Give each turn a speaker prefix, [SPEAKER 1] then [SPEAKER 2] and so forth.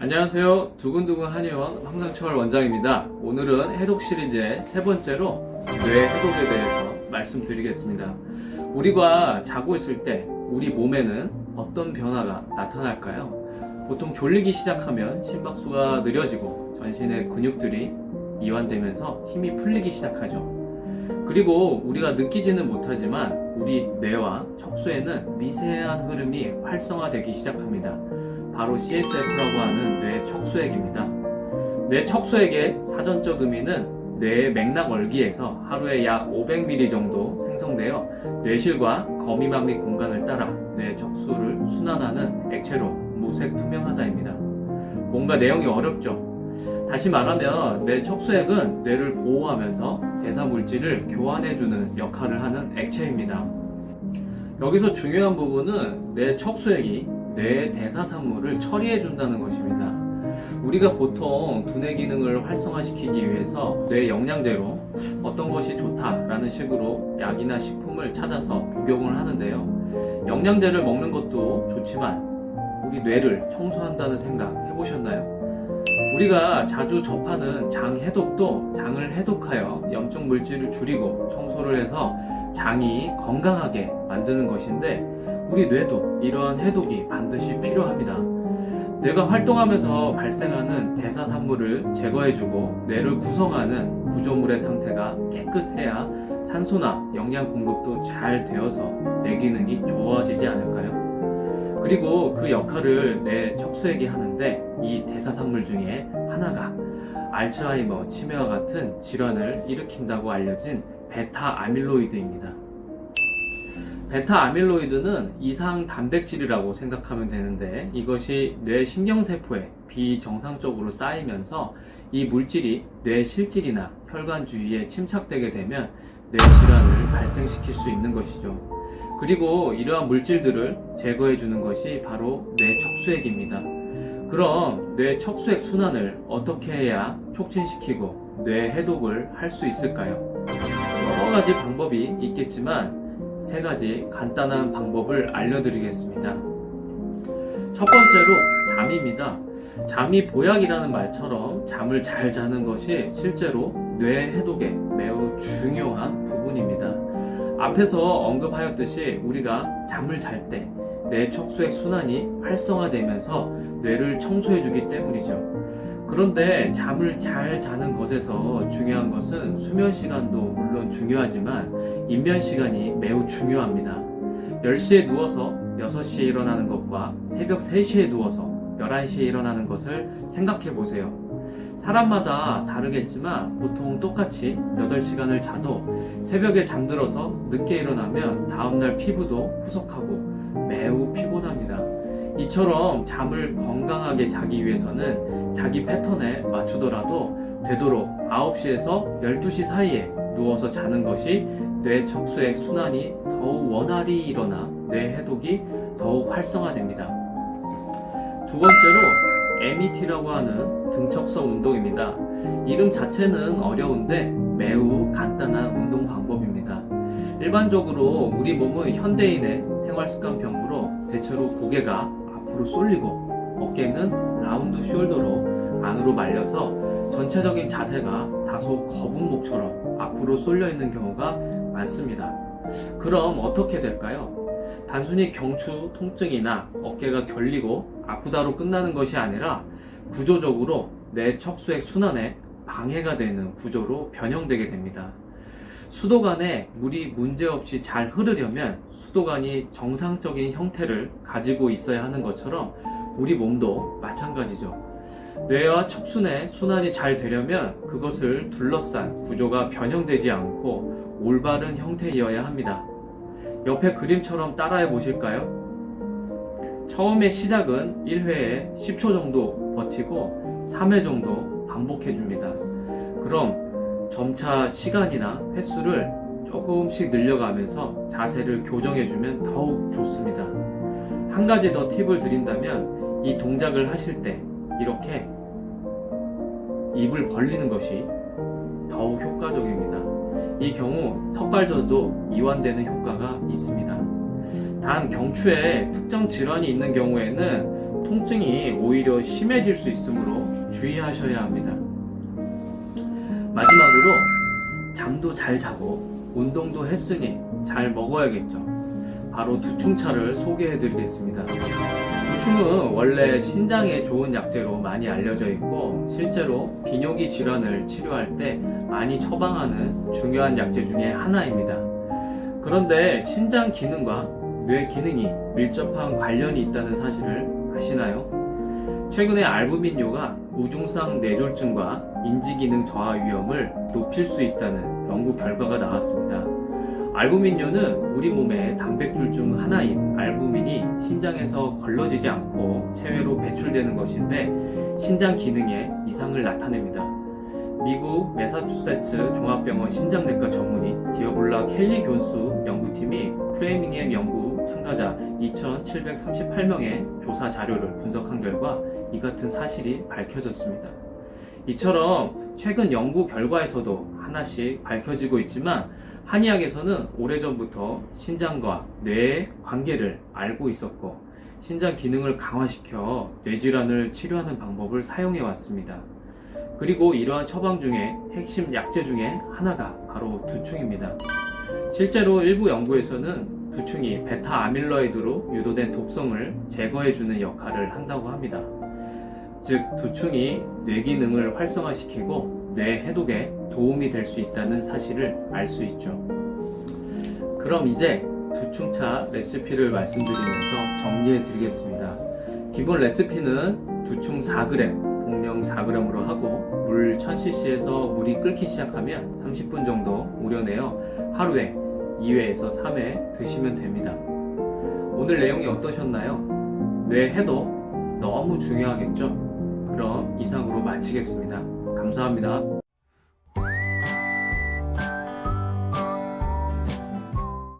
[SPEAKER 1] 안녕하세요. 두근두근 한의원 황상철 원장입니다. 오늘은 해독 시리즈의 세 번째로 뇌 해독에 대해서 말씀드리겠습니다. 우리가 자고 있을 때 우리 몸에는 어떤 변화가 나타날까요? 보통 졸리기 시작하면 심박수가 느려지고 전신의 근육들이 이완되면서 힘이 풀리기 시작하죠. 그리고 우리가 느끼지는 못하지만 우리 뇌와 척수에는 미세한 흐름이 활성화되기 시작합니다. 바로 CSF라고 하는 뇌 척수액입니다. 뇌 척수액의 사전적 의미는 뇌의 맥락 얼기에서 하루에 약 500ml 정도 생성되어 뇌실과 거미막 및 공간을 따라 뇌 척수를 순환하는 액체로 무색 투명하다입니다. 뭔가 내용이 어렵죠? 다시 말하면 뇌 척수액은 뇌를 보호하면서 대사 물질을 교환해주는 역할을 하는 액체입니다. 여기서 중요한 부분은 뇌 척수액이 뇌의 대사 산물을 처리해 준다는 것입니다. 우리가 보통 두뇌 기능을 활성화시키기 위해서 뇌 영양제로 어떤 것이 좋다라는 식으로 약이나 식품을 찾아서 복용을 하는데요. 영양제를 먹는 것도 좋지만 우리 뇌를 청소한다는 생각 해보셨나요? 우리가 자주 접하는 장 해독도 장을 해독하여 염증 물질을 줄이고 청소를 해서 장이 건강하게 만드는 것인데 우리 뇌도 이러한 해독이 반드시 필요합니다. 뇌가 활동하면서 발생하는 대사 산물을 제거해주고 뇌를 구성하는 구조물의 상태가 깨끗해야 산소나 영양 공급도 잘 되어서 뇌 기능이 좋아지지 않을까요? 그리고 그 역할을 뇌 척수액이 하는데 이 대사 산물 중에 하나가 알츠하이머, 치매와 같은 질환을 일으킨다고 알려진 베타 아밀로이드입니다. 베타 아밀로이드는 이상 단백질이라고 생각하면 되는데 이것이 뇌 신경세포에 비정상적으로 쌓이면서 이 물질이 뇌 실질이나 혈관 주위에 침착되게 되면 뇌 질환을 발생시킬 수 있는 것이죠. 그리고 이러한 물질들을 제거해 주는 것이 바로 뇌 척수액입니다. 그럼 뇌 척수액 순환을 어떻게 해야 촉진시키고 뇌 해독을 할 수 있을까요? 여러 가지 방법이 있겠지만 세 가지 간단한 방법을 알려드리겠습니다. 첫 번째로 잠입니다. 잠이 보약이라는 말처럼 잠을 잘 자는 것이 실제로 뇌 해독에 매우 중요한 부분입니다. 앞에서 언급하였듯이 우리가 잠을 잘 때 뇌 척수액 순환이 활성화되면서 뇌를 청소해주기 때문이죠. 그런데 잠을 잘 자는 것에서 중요한 것은 수면 시간도 물론 중요하지만 인면 시간이 매우 중요합니다. 10시에 누워서 6시에 일어나는 것과 새벽 3시에 누워서 11시에 일어나는 것을 생각해 보세요. 사람마다 다르겠지만 보통 똑같이 8시간을 자도 새벽에 잠들어서 늦게 일어나면 다음날 피부도 푸석하고 매우 피곤합니다. 이처럼 잠을 건강하게 자기 위해서는 자기 패턴에 맞추더라도 되도록 9시에서 12시 사이에 누워서 자는 것이 뇌 척수액 순환이 더욱 원활히 일어나 뇌 해독이 더욱 활성화됩니다. 두 번째로 MET라고 하는 등척서 운동입니다. 이름 자체는 어려운데 매우 간단한 운동 방법입니다. 일반적으로 우리 몸은 현대인의 생활 습관 병으로 대체로 고개가 앞으로 쏠리고 어깨는 라운드 숄더로 안으로 말려서 전체적인 자세가 다소 거북 목처럼 앞으로 쏠려 있는 경우가 많습니다. 그럼 어떻게 될까요? 단순히 경추 통증이나 어깨가 결리고 아프다로 끝나는 것이 아니라 구조적으로 뇌 척수액 순환에 방해가 되는 구조로 변형되게 됩니다. 수도관에 물이 문제없이 잘 흐르려면 수도관이 정상적인 형태를 가지고 있어야 하는 것처럼 우리 몸도 마찬가지죠. 뇌와 척순의 순환이 잘 되려면 그것을 둘러싼 구조가 변형되지 않고 올바른 형태이어야 합니다. 옆에 그림처럼 따라해 보실까요? 처음에 시작은 1회에 10초 정도 버티고 3회 정도 반복해 줍니다. 그럼 점차 시간이나 횟수를 조금씩 늘려가면서 자세를 교정해주면 더욱 좋습니다. 한 가지 더 팁을 드린다면 이 동작을 하실 때 이렇게 입을 벌리는 것이 더욱 효과적입니다. 이 경우 턱관절도 이완되는 효과가 있습니다. 단 경추에 특정 질환이 있는 경우에는 통증이 오히려 심해질 수 있으므로 주의하셔야 합니다. 마지막으로 잠도 잘 자고 운동도 했으니 잘 먹어야겠죠. 바로 두충차를 소개해 드리겠습니다. 두충은 원래 신장에 좋은 약재로 많이 알려져 있고 실제로 비뇨기 질환을 치료할 때 많이 처방하는 중요한 약재 중에 하나입니다. 그런데 신장 기능과 뇌 기능이 밀접한 관련이 있다는 사실을 아시나요? 최근에 알부민뇨가 우중성 뇌졸중과 인지기능 저하 위험을 높일 수 있다는 연구 결과가 나왔습니다. 알부민뇨는 우리 몸의 단백질 중 하나인 알부민이 신장에서 걸러지지 않고 체외로 배출되는 것인데 신장 기능에 이상을 나타냅니다. 미국 매사추세츠 종합병원 신장내과 전문의 디어블라 켈리 교수 연구팀이 프레이밍엠 연구 참가자 2,738명의 조사 자료를 분석한 결과 이 같은 사실이 밝혀졌습니다. 이처럼 최근 연구 결과에서도 하나씩 밝혀지고 있지만 한의학에서는 오래전부터 신장과 뇌의 관계를 알고 있었고 신장 기능을 강화시켜 뇌질환을 치료하는 방법을 사용해 왔습니다. 그리고 이러한 처방 중에 핵심 약재 중에 하나가 바로 두충입니다. 실제로 일부 연구에서는 두충이 베타 아밀로이드로 유도된 독성을 제거해주는 역할을 한다고 합니다. 즉, 두충이 뇌 기능을 활성화시키고 뇌 해독에 도움이 될 수 있다는 사실을 알 수 있죠. 그럼 이제 두충차 레시피를 말씀드리면서 정리해 드리겠습니다. 기본 레시피는 두충 4g, 복령 4g으로 하고 물 1000cc에서 물이 끓기 시작하면 30분 정도 우려내어 하루에 2회에서 3회 드시면 됩니다. 오늘 내용이 어떠셨나요? 뇌 해독 너무 중요하겠죠? 그럼 이상으로 마치겠습니다. 감사합니다.